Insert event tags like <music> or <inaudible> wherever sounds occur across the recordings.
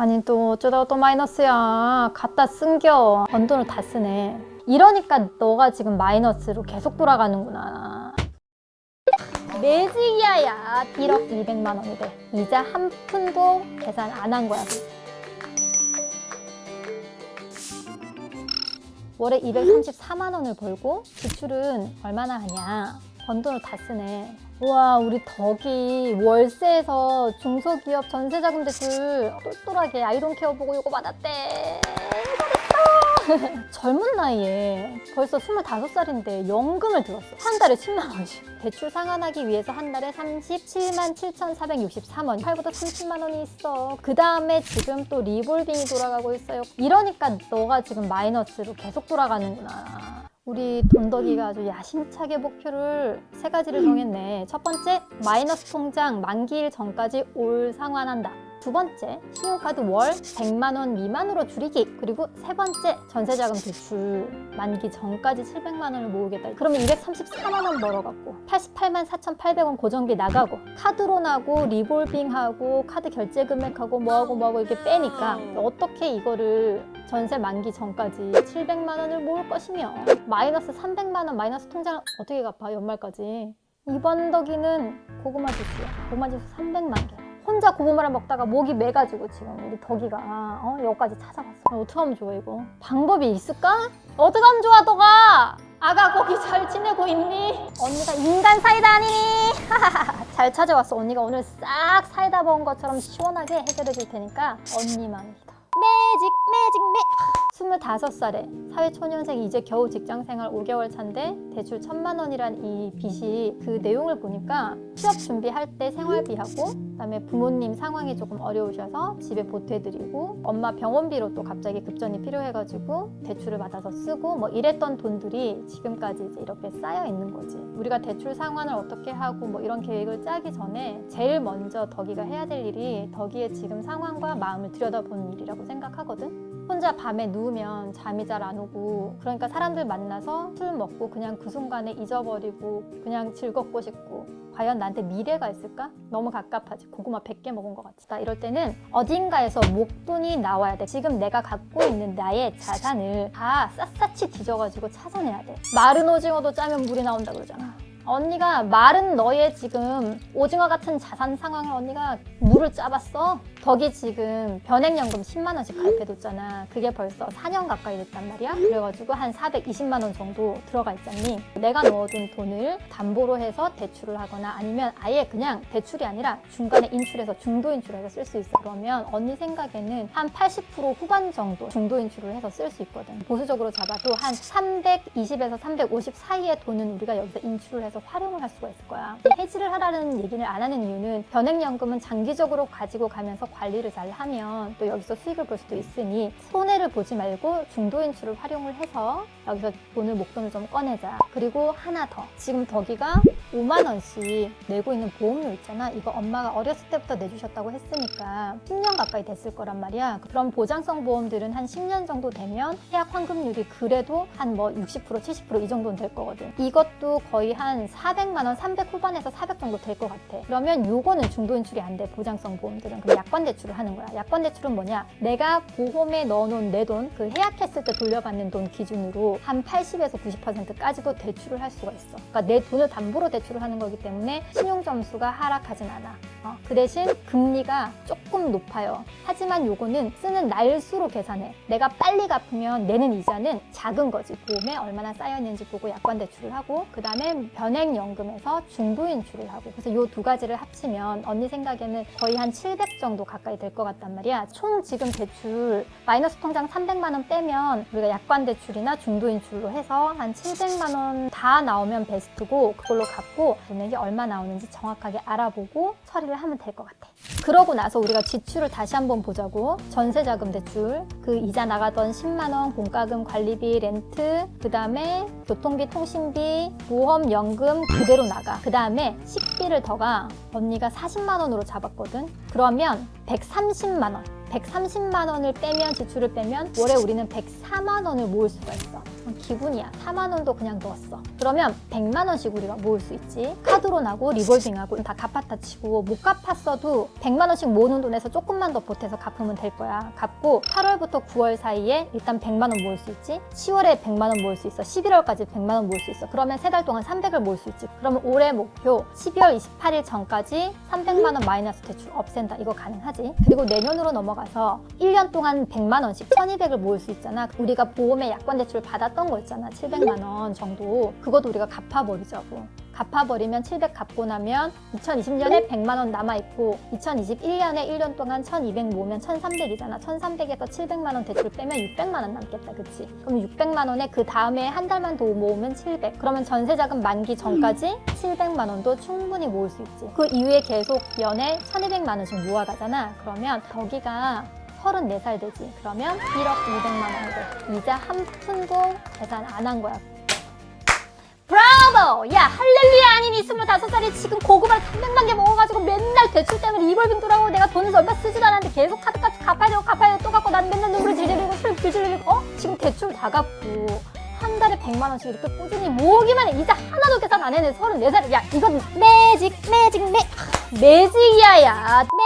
아니 또 어쩌다가 또 마이너스야. 갖다 쓴겨. 번 돈을 다 쓰네. 이러니까 너가 지금 마이너스로 계속 돌아가는구나. 매직이야 야 1억 200만 원이 돼. 이자 한 푼도 계산 안 한 거야. 월에 234만 원을 벌고 지출은 얼마나 하냐? 번 돈을 다 쓰네. 우와, 우리 덕이 월세에서 중소기업 전세자금 대출 똘똘하게 아이돈 케어 보고 요거 받았대. <laughs> 젊은 나이에 벌써 25살인데 연금을 들었어. 한 달에 10만 원씩. 대출 상환하기 위해서 한 달에 37만 7,463원. 팔보다 30만 원이 있어. 그 다음에 지금 또 리볼빙이 돌아가고 있어요. 이러니까 너가 지금 마이너스로 계속 돌아가는구나. 우리 돈덕이가 아주 야심차게 목표를 세 가지를 정했네. 첫 번째, 마이너스 통장 만기일 전까지 올 상환한다. 두 번째, 신용카드 월 100만 원 미만으로 줄이기. 그리고 세 번째, 전세자금 대출 만기 전까지 700만 원을 모으겠다. 그러면 234만 원 벌어갖고 88만 4,800원 고정비 나가고 카드로 나고 리볼빙하고 카드 결제 금액하고 뭐하고 뭐하고 이렇게 빼니까 어떻게 이거를 전세 만기 전까지 700만 원을 모을 것이며 마이너스 300만 원 마이너스 통장을 어떻게 갚아 연말까지? 이번 덕이는 고구마 주스야 고구마 주스 300만 개. 혼자 고구마를 먹다가 목이 매가지고 지금 우리 덕이가 어, 여기까지 찾아왔어. 어떻게 하면 좋아 이거? 방법이 있을까? 어떻게 하면 좋아 너가? 아가 거기 잘 지내고 있니? 언니가 인간 사이다 아니니? <laughs> 잘 찾아왔어. 언니가 오늘 싹 사이다 먹은 것처럼 시원하게 해결해 줄 테니까 언니만 믿어 매직 매 직매 25살에 사회초년생 이제 겨우 직장생활 5개월 차인데 대출 천만 원이란 이 빚이 그 내용을 보니까 취업 준비할 때 생활비하고 그다음에 부모님 상황이 조금 어려우셔서 집에 보태드리고 엄마 병원비로 또 갑자기 급전이 필요해가지고 대출을 받아서 쓰고 뭐 이랬던 돈들이 지금까지 이제 이렇게 쌓여 있는 거지. 우리가 대출 상환을 어떻게 하고 뭐 이런 계획을 짜기 전에 제일 먼저 덕이가 해야 될 일이 덕이의 지금 상황과 마음을 들여다보는 일이라고 생각하거든 혼자 밤에 누우면 잠이 잘 안 오고 그러니까 사람들 만나서 술 먹고 그냥 그 순간에 잊어버리고 그냥 즐겁고 싶고 과연 나한테 미래가 있을까? 너무 갑갑하지. 고구마 100개 먹은 것 같지 나 이럴 때는 어딘가에서 목돈이 나와야 돼. 지금 내가 갖고 있는 나의 자산을 다 샅샅이 뒤져가지고 찾아내야 돼. 마른 오징어도 짜면 물이 나온다 그러잖아 언니가 마른 너의 지금 오징어 같은 자산 상황을 언니가 물을 짜봤어. 덕이 지금 변액연금 10만 원씩 가입해뒀잖아. 그게 벌써 4년 가까이 됐단 말이야. 그래가지고 한 420만 원 정도 들어가 있잖니. 내가 넣어둔 돈을 담보로 해서 대출을 하거나 아니면 아예 그냥 대출이 아니라 중간에 인출해서 중도 인출해서 쓸 수 있어. 그러면 언니 생각에는 한 80% 후반 정도 중도 인출을 해서 쓸 수 있거든. 보수적으로 잡아도 한 320에서 350 사이의 돈은 우리가 여기서 인출을 해서 활용을 할 수가 있을 거야. 해지를 하라는 얘기를 안 하는 이유는 변액연금은 장기적으로 가지고 가면서 관리를 잘 하면 또 여기서 수익을 볼 수도 있으니 손해를 보지 말고 중도 인출을 활용을 해서 여기서 돈을 목돈을 좀 꺼내자. 그리고 하나 더. 지금 덕이가 5만 원씩 내고 있는 보험료 있잖아. 이거 엄마가 어렸을 때부터 내주셨다고 했으니까 10년 가까이 됐을 거란 말이야. 그럼 보장성 보험들은 한 10년 정도 되면 해약 환급률이 그래도 한 뭐 60% 70%이 정도는 될 거거든. 이것도 거의 한 400만 원, 300 후반에서 400 정도 될 것 같아. 그러면 요거는 중도 인출이 안 돼. 보장성 보험들은. 그럼 약관 대출을 하는 거야. 약관 대출은 뭐냐? 내가 보험에 넣어놓은 내 돈, 그 해약했을 때 돌려받는 돈 기준으로 한 80에서 90%까지도 대출을 할 수가 있어. 그러니까 내 돈을 담보로 대 출을 하는 거기 때문에 신용 점수가 하락하진 않아. 어, 그 대신 금리가 조금 높아요. 하지만 요거는 쓰는 날수로 계산해. 내가 빨리 갚으면 내는 이자는 작은 거지. 보험에 얼마나 쌓여 있는지 보고 약관 대출을 하고 그 다음에 변액연금에서 중도 인출을 하고 그래서 요 두 가지를 합치면 언니 생각에는 거의 한 700 정도 가까이 될 것 같단 말이야. 총 지금 대출 마이너스 통장 300만 원 빼면 우리가 약관 대출이나 중도 인출로 해서 한 700만 원 다 나오면 베스트고 그걸로 갚고 금액이 얼마 나오는지 정확하게 알아보고 처리를 하면 될 것 같아. 그러고 나서 우리가 지출을 다시 한번 보자고. 전세자금 대출. 그 이자 나가던 10만 원 공과금 관리비 렌트. 그 다음에 교통비 통신비 보험 연금 그대로 나가. 그 다음에 식비를 더가. 언니가 40만 원으로 잡았거든. 그러면 130만 원. 130만 원을 빼면 지출을 빼면 월에 우리는 104만 원을 모을 수가 있어. 기분이야. 4만 원도 그냥 넣었어. 그러면 100만 원씩 우리가 모을 수 있지. 카드로 나고 리볼빙하고 다 갚았다 치고 못 갚았어도 100만 원씩 모으는 돈에서 조금만 더 보태서 갚으면 될 거야. 갚고 8월부터 9월 사이에 일단 100만 원 모을 수 있지. 10월에 100만 원 모을 수 있어. 11월까지 100만 원 모을 수 있어. 그러면 세 달 동안 300을 모을 수 있지. 그러면 올해 목표 12월 28일 전까지 300만 원 마이너스 대출 없앤다. 이거 가능하지. 그리고 내년으로 넘어가서 1년 동안 100만 원씩 1200을 모을 수 있잖아. 우리가 보험에 약관 대출 받 았던 거 있잖아. 700만 원 정도. 그것도 우리가 갚아버리자고. 갚아버리면 700 갚고 나면 2020년에 100만 원 남아있고 2021년에 1년 동안 1200 모으면 1300이잖아. 1300에서 700만 원 대출 빼면 600만 원 남겠다. 그치? 그럼 600만 원에 그 다음에 한 달만 더 모으면 700. 그러면 전세자금 만기 전까지 700만 원도 충분히 모을 수 있지. 그 이후에 계속 연에 1200만 원씩 모아가잖아. 그러면 덕이가 34살 되지. 그러면 1억 200만 원을 이자 한 푼도 계산 안 한 거야. 브라보! 야 할렐루야 아니니 25살이 지금 고구마를 300만 개 먹어가지고 맨날 대출 때문에 리볼빙 돌아오고 내가 돈을 얼마 쓰지도 않았는데 계속 카드값 갚아야 되고 갚아야 되고 또 갚고 난 맨날 눈물 질질리고 술 불질리고 어? 지금 대출 다 갚고 한 달에 100만 원씩 이렇게 꾸준히 모으기만 해 이자 하나도 계산 안 해내 34살 야 이건 매직 매직 매 매직이야 야 매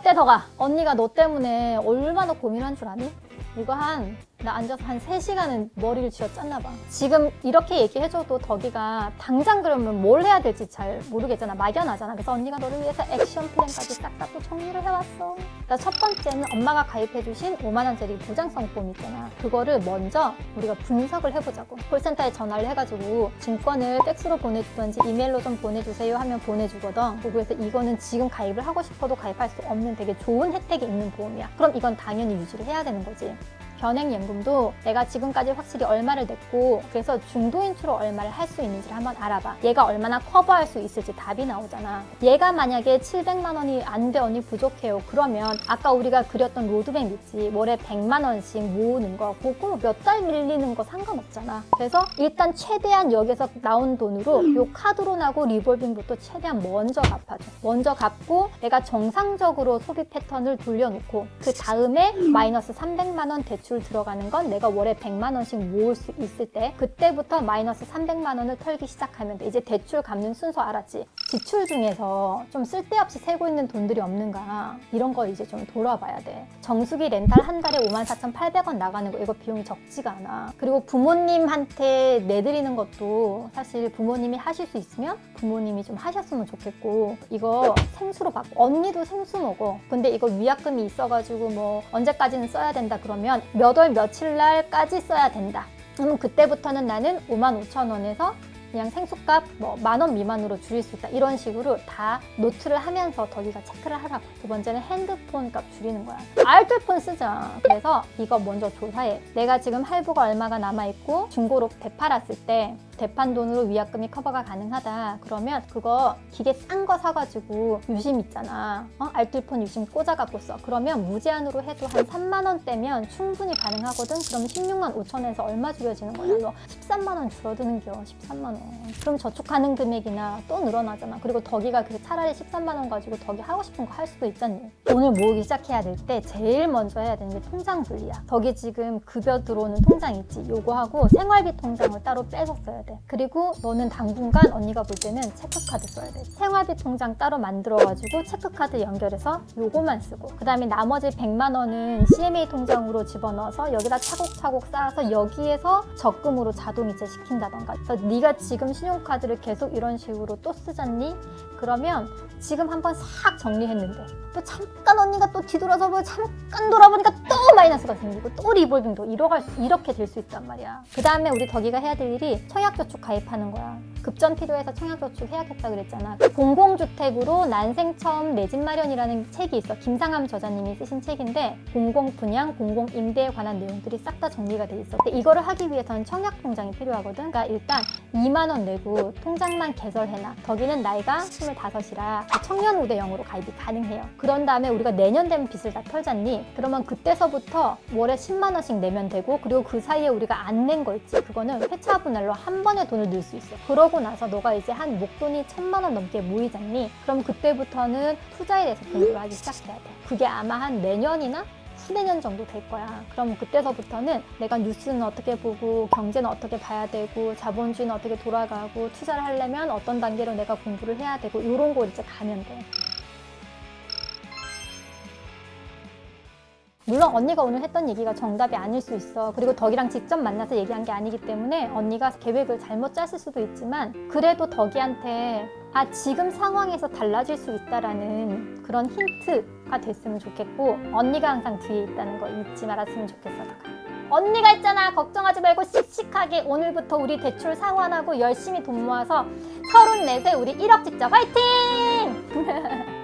어때 덕아 언니가 너 때문에 얼마나 고민한 줄 아니? 이거 한, 나 앉아서 한 3시간은 머리를 쥐어 짰나 봐. 지금 이렇게 얘기해줘도 덕이가 당장 그러면 뭘 해야 될지 잘 모르겠잖아. 막연하잖아. 그래서 언니가 너를 위해서 액션 플랜까지 싹 다 또 정리를 해왔어. 첫 번째는 엄마가 가입해주신 5만원짜리 보장성 보험 있잖아. 그거를 먼저 우리가 분석을 해보자고. 콜센터에 전화를 해가지고 증권을 팩스로 보내주던지 이메일로 좀 보내주세요 하면 보내주거든. 그래서 이거는 지금 가입을 하고 싶어도 가입할 수 없는 되게 좋은 혜택이 있는 보험이야. 그럼 이건 당연히 유지를 해야 되는 거지. 변액연금도 내가 지금까지 확실히 얼마를 냈고 그래서 중도인수로 얼마를 할 수 있는지를 한번 알아봐. 얘가 얼마나 커버할 수 있을지 답이 나오잖아. 얘가 만약에 700만 원이 안돼 언니 부족해요. 그러면 아까 우리가 그렸던 로드맵 있지. 월에 100만 원씩 모으는 거 그거 몇 달 밀리는 거 상관없잖아. 그래서 일단 최대한 여기서 나온 돈으로 요 카드로 나고 리볼빙부터 최대한 먼저 갚아줘. 먼저 갚고 내가 정상적으로 소비 패턴을 돌려놓고 그 다음에 마이너스 300만 원 대출 들어가는 건 내가 월에 100만 원씩 모을 수 있을 때 그때부터 마이너스 300만 원을 털기 시작하면 돼. 이제 대출 갚는 순서 알았지? 지출 중에서 좀 쓸데없이 세고 있는 돈들이 없는가 이런 거 이제 좀 돌아봐야 돼. 정수기 렌탈 한 달에 54,800원 나가는 거 이거 비용이 적지가 않아. 그리고 부모님한테 내드리는 것도 사실 부모님이 하실 수 있으면 부모님이 좀 하셨으면 좋겠고 이거 생수로 받고 언니도 생수 먹어. 근데 이거 위약금이 있어가지고 뭐 언제까지는 써야 된다 그러면 몇 월 며칠 날까지 써야 된다. 그러면 그때부터는 나는 5만 5천 원에서 그냥 생수값 뭐 만 원 미만으로 줄일 수 있다. 이런 식으로 다 노트를 하면서 덕이가 체크를 하라고. 두 번째는 핸드폰 값 줄이는 거야. 알뜰폰 쓰자. 그래서 이거 먼저 조사해. 내가 지금 할부가 얼마가 남아있고 중고로 되팔았을 때 대판 돈으로 위약금이 커버가 가능하다. 그러면 그거 기계 싼 거 사가지고 유심 있잖아. 어? 알뜰폰 유심 꽂아갖고 써. 그러면 무제한으로 해도 한 3만 원대면 충분히 가능하거든. 그럼 16만 5천에서 얼마 줄여지는 거야? 너 13만 원 줄어드는 겨 13만 원. 그럼 저축하는 금액이나 또 늘어나잖아. 그리고 덕이가 그 차라리 13만 원 가지고 덕이 하고 싶은 거 할 수도 있잖니. 돈을 모으기 시작해야 될 때 제일 먼저 해야 되는 게 통장 분리야. 덕이 지금 급여 들어오는 통장 있지? 요거 하고 생활비 통장을 따로 빼서 써야 돼 그리고 너는 당분간 언니가 볼 때는 체크카드 써야 돼. 생활비 통장 따로 만들어가지고 체크카드 연결해서 요거만 쓰고. 그 다음에 나머지 100만 원은 CMA 통장으로 집어넣어서 여기다 차곡차곡 쌓아서 여기에서 적금으로 자동이체 시킨다던가. 그래서 네가 지금 신용카드를 계속 이런 식으로 또 쓰잖니? 그러면 지금 한번 싹 정리했는데 또 잠깐 언니가 또 뒤돌아서 뭐 잠깐 돌아보니까 또 마이너스가 생기고 또 리볼빙도 이렇게 될 수 있단 말이야. 그 다음에 우리 덕이가 해야 될 일이 청약 저축 가입하는 거야 급전 필요해서 청약저축 해야겠다 그랬잖아. 공공주택으로 난생 처음 내 집 마련이라는 책이 있어. 김상함 저자님이 쓰신 책인데 공공분양 공공임대에 관한 내용들이 싹 다 정리가 돼 있어. 근데 이거를 하기 위해서는 청약 통장이 필요하거든. 그러니까 일단 2만 원 내고 통장만 개설해놔. 덕이는 나이가 25이라 청년 우대형으로 가입이 가능해요. 그런 다음에 우리가 내년 되면 빚을 다 털잖니? 그러면 그때서부터 월에 10만 원씩 내면 되고 그리고 그 사이에 우리가 안 낸 거 있지. 그거는 회차 분할로 한 번에 돈을 넣을 수 있어. 그러 고 그러고 나서 너가 이제 한 목돈이 천만 원 넘게 모이잖니? 그럼 그때부터는 투자에 대해서 공부를 하기 시작해야 돼. 그게 아마 한 내년이나 후내년 정도 될 거야. 그럼 그때서부터는 내가 뉴스는 어떻게 보고 경제는 어떻게 봐야 되고 자본주의는 어떻게 돌아가고 투자를 하려면 어떤 단계로 내가 공부를 해야 되고 이런 거 이제 가면 돼. 물론 언니가 오늘 했던 얘기가 정답이 아닐 수 있어. 그리고 덕이랑 직접 만나서 얘기한 게 아니기 때문에 언니가 계획을 잘못 짰을 수도 있지만 그래도 덕이한테 아 지금 상황에서 달라질 수 있다라는 그런 힌트가 됐으면 좋겠고 언니가 항상 뒤에 있다는 거 잊지 말았으면 좋겠어. 언니가 있잖아 걱정하지 말고 씩씩하게 오늘부터 우리 대출 상환하고 열심히 돈 모아서 34세 우리 1억 찍자 화이팅! <laughs>